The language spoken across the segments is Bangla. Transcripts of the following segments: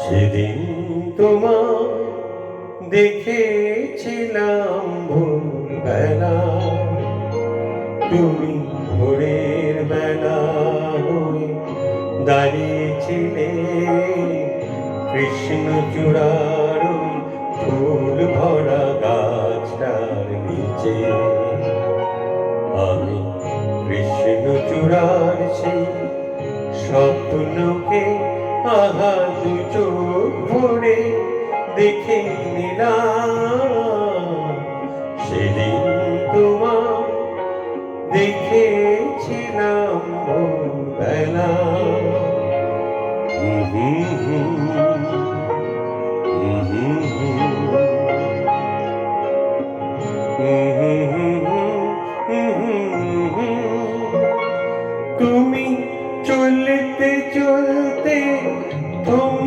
সেদিন তোমার দেখেছিলাম ভোরবেলা। তুমি ভোরের বেলা হয়ে দাঁড়িয়েছিলে। কৃষ্ণ চূড়ার ফুল ভরা গাছটার নিচে। আমি কৃষ্ণ চূড়ার সেই স্বপ্নকে আহা দু চোখ ভরে দেখে নিলাম। সেদিন তোমার দেখেছিলাম বেলা তুমি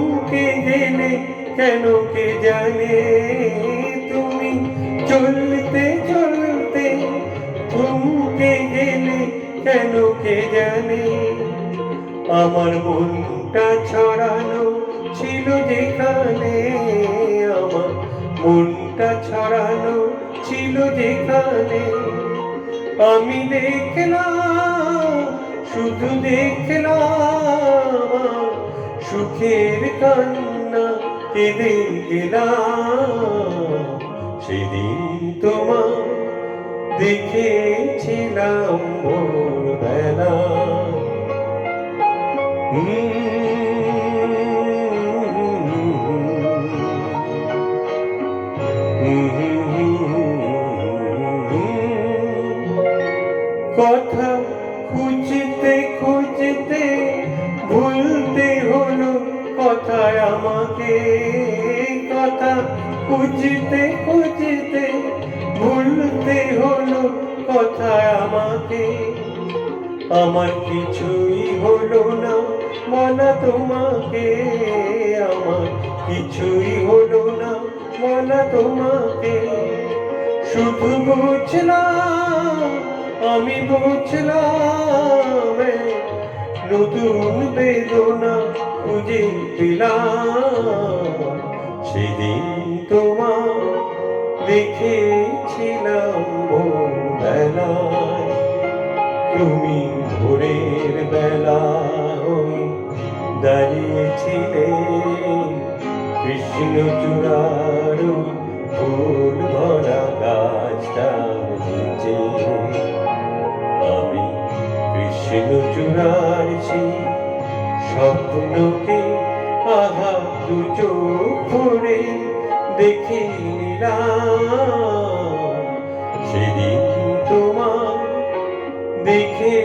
থমকে গেলে কেন কে জানে? তুমি চলতে চলতে থমকে গেলে কেন কে জানে? আমার মনটা ছড়ানো ছিল যেখানে, আমার মনটা ছড়ানো ছিল যেখানে। আমি দেখলাম, শুধু দেখলাম সুখের কান্না কেঁদে গেলাম। সেদিন তোমার দেখেছিলাম ভোরবেলা। কথা খুঁজতে খুঁজতে হলো কথায় আমাকে কথা খুঁজতে খুঁজতে ভুলতে হলো কথায় আমাকে। আমার কিছুই হলো না বলা তোমাকে, আমার কিছুই হলো না বলা তোমাকে। শুধু বুঝলাম, আমি বুঝলাম, নতুন বেদনা খুঁজে পেলাম সেদিন তোমার দেখেছিলাম ভোরবেলায়। তুমি ভোরের বেলা দাঁড়িয়েছিলে কৃষ্ণ চূড়ার ফুল ভরা গাছটার নিচে। আমি কৃষ্ণ চূড়ার স্বপ্নকে আহা দু চোখ দেখে নিলাম। সেদিন তোমার দেখেছিলাম